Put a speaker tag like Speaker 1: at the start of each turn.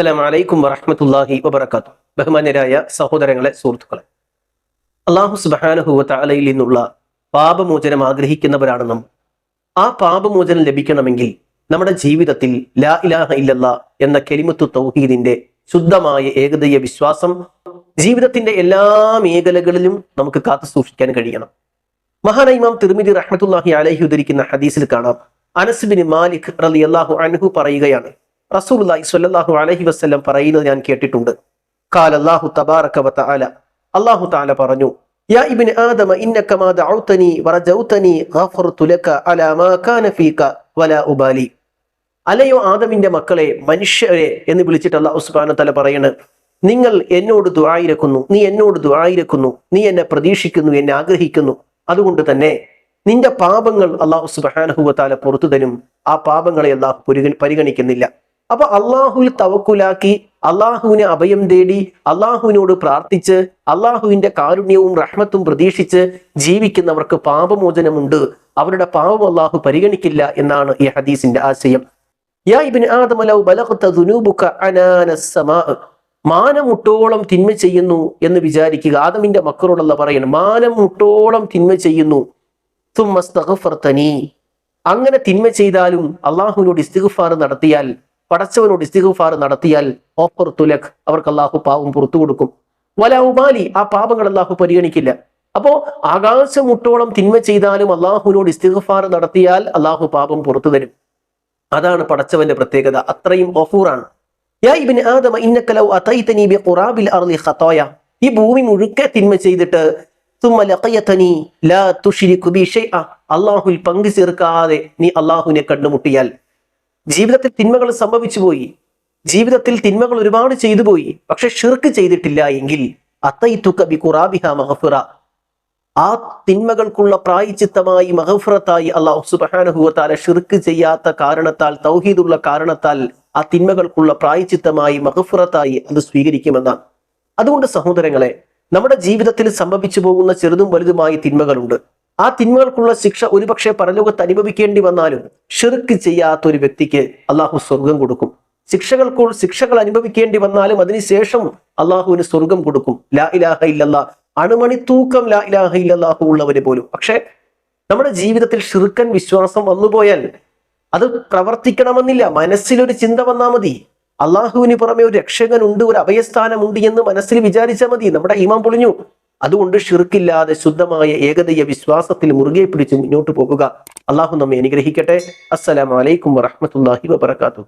Speaker 1: അസ്സലാമു അലൈക്കും വറഹ്മത്തുള്ളാഹി വബറകാതുഹു. ബഹുമാന്യരായ സഹോദരങ്ങളെ സുഹൃത്തുക്കളെ. അള്ളാഹു സുബ്ഹാനഹു തആലയിൽ നിന്നുള്ള പാപമോചനം ആഗ്രഹിക്കുന്നവരാണ് നാം ആ പാപമോചനം ലഭിക്കണമെങ്കിൽ നമ്മുടെ ജീവിതത്തിൽ ലാ ഇലാഹ ഇല്ലല്ലാ എന്ന കെലിമത്തു തൗഹീദിന്റെ ശുദ്ധമായ ഏകദൈയ വിശ്വാസം ജീവിതത്തിന്റെ എല്ലാ മേഖലകളിലും നമുക്ക് കാത്തു സൂക്ഷിക്കാൻ കഴിയണം. മഹാന ഇമാം തിരുമിതി റഹ്മത്തുല്ലാഹി അലഹി ഉദ്ധരിക്കുന്ന ഹദീസിൽ കാണാം. അനസ് ബിൻ മാലിക് അള്ളാഹു അൻഹു പറയുകയാണ് റസൂലുള്ളാഹി സ്വല്ലല്ലാഹു അലൈഹി വസല്ലം പറയുന്നത് ഞാൻ കേട്ടിട്ടുണ്ട്. കാൽ അല്ലാഹു തബാറക വ തആല അല്ലാഹു പറഞ്ഞു യാ ഇബ്നു ആദമ അലയോ ആദമിന്റെ മക്കളെ മനുഷ്യരെ എന്ന് വിളിച്ചിട്ട് അല്ലാഹു സുബ്ഹാനഹു തആല പറയാണ് നിങ്ങൾ എന്നോട് ദുആയിരക്കുന്നു നീ എന്നോട് ദുആയിരക്കുന്നു നീ എന്നെ പ്രതീക്ഷിക്കുന്നു എന്നെ ആഗ്രഹിക്കുന്നു. അതുകൊണ്ട് തന്നെ നിന്റെ പാപങ്ങൾ അള്ളാഹു സുബാനഹുവത്താല പുറത്തു തരും. ആ പാപങ്ങളെ അള്ളാഹു പരിഗണിക്കുന്നില്ല. അപ്പൊ അള്ളാഹുവിൽ തവക്കുലാക്കി അള്ളാഹുവിനെ അഭയം തേടി അള്ളാഹുവിനോട് പ്രാർത്ഥിച്ച് അള്ളാഹുവിന്റെ കാരുണ്യവും റഹ്മത്തും പ്രതീക്ഷിച്ച് ജീവിക്കുന്നവർക്ക് പാപമോചനമുണ്ട്. അവരുടെ പാപം അള്ളാഹു പരിഗണിക്കില്ല എന്നാണ് ഈ ഹദീസിന്റെ ആശയം. യാ മാനം മുട്ടോളം തിന്മ ചെയ്യുന്നു എന്ന് വിചാരിക്കുക. ആദമിന്റെ മക്കളോടുള്ള പറയണം മാനം മുട്ടോളം തിന്മ ചെയ്യുന്നു. അങ്ങനെ തിന്മ ചെയ്താലും അള്ളാഹുവിനോട് ഇസ്തിഗുഫാർ നടത്തിയാൽ പടച്ചവനോട് ഇസ്തിഗ്ഫാർ നടത്തിയാൽ ഓഫർ തുലക് അവർക്ക് അള്ളാഹു പാവം പുറത്തു കൊടുക്കും. വല ഉബാലി ആ പാപങ്ങൾ അള്ളാഹു പരിഗണിക്കില്ല. അപ്പോ ആകാശം മുട്ടോളം തിന്മ ചെയ്താലും അള്ളാഹുവിനോട് ഇസ്തിഗ്ഫാർ നടത്തിയാൽ അള്ളാഹു പാപം പുറത്തു തരും. അതാണ് പടച്ചവന്റെ പ്രത്യേകത. അത്രയും ഒഫൂറാണ് യാ ആദമ ബി ഖുറാബിൽ അർളി ഖതായ. ഈ ഭൂമി മുഴുക്കെ തിന്മ ചെയ്തിട്ട് ലഖയതനി ലാ ബി പങ്കു ചേർക്കാതെ നീ അള്ളാഹുവിനെ കണ്ടുമുട്ടിയാൽ ജീവിതത്തിൽ തിന്മകൾ സംഭവിച്ചു പോയി. ജീവിതത്തിൽ തിന്മകൾ ഒരുപാട് ചെയ്തു പോയി. പക്ഷെ ഷിർക്ക് ചെയ്തിട്ടില്ല എങ്കിൽ അത്തൈത്തുക്കബി ഖുറാബിഹ മഗ്ഫിറ ആ തിന്മകൾക്കുള്ള പ്രായച്ചിത്തമായി മഹഫുറത്തായി അള്ളാഹു സുബാനഹുവത്താല ഷിർക്ക് ചെയ്യാത്ത കാരണത്താൽ തൗഹീദുള്ള കാരണത്താൽ ആ തിന്മകൾക്കുള്ള പ്രായച്ചിത്തമായി മഹഫുറത്തായി അത് സ്വീകരിക്കുമെന്നാണ്. അതുകൊണ്ട് സഹോദരങ്ങളെ നമ്മുടെ ജീവിതത്തിൽ സംഭവിച്ചു പോകുന്ന ചെറുതും വലുതുമായ തിന്മകളുണ്ട്. ആ തിന്മകൾക്കുള്ള ശിക്ഷ ഒരുപക്ഷെ പരലോകത്ത് അനുഭവിക്കേണ്ടി വന്നാലും ഷിർക്ക് ചെയ്യാത്ത ഒരു വ്യക്തിക്ക് അള്ളാഹു സ്വർഗം കൊടുക്കും. ശിക്ഷകൾക്കു ശിക്ഷകൾ അനുഭവിക്കേണ്ടി വന്നാലും അതിനുശേഷം അള്ളാഹുവിന് സ്വർഗം കൊടുക്കും. ലാ ഇലാഹ ഇല്ലല്ലാ. അണുമണി തൂക്കം ലാ ഇലാഹ ഇല്ലല്ലാഹു ഉള്ളവര് പോലും. പക്ഷെ നമ്മുടെ ജീവിതത്തിൽ ഷിർക്കൻ വിശ്വാസം വന്നുപോയാൽ അത് പ്രവർത്തിക്കണമെന്നില്ല. മനസ്സിലൊരു ചിന്ത വന്നാൽ മതി. അള്ളാഹുവിന് പുറമെ ഒരു രക്ഷകനുണ്ട് ഒരു അഭയസ്ഥാനമുണ്ട് എന്ന് മനസ്സിൽ വിചാരിച്ചാൽ മതി. നമ്മുടെ ഈമാൻ പൊളിഞ്ഞു. അതുകൊണ്ട് ഷിർക്കില്ലാതെ ശുദ്ധമായ ഏകതയ വിശ്വാസത്തിൽ മുറുകെ പിടിച്ച് മുന്നോട്ട് പോകുക. അള്ളാഹു നമ്മെ അനുഗ്രഹിക്കട്ടെ. അസ്സലാമലൈക്കും വറഹമത്തല്ലാഹി വബർക്കാത്തു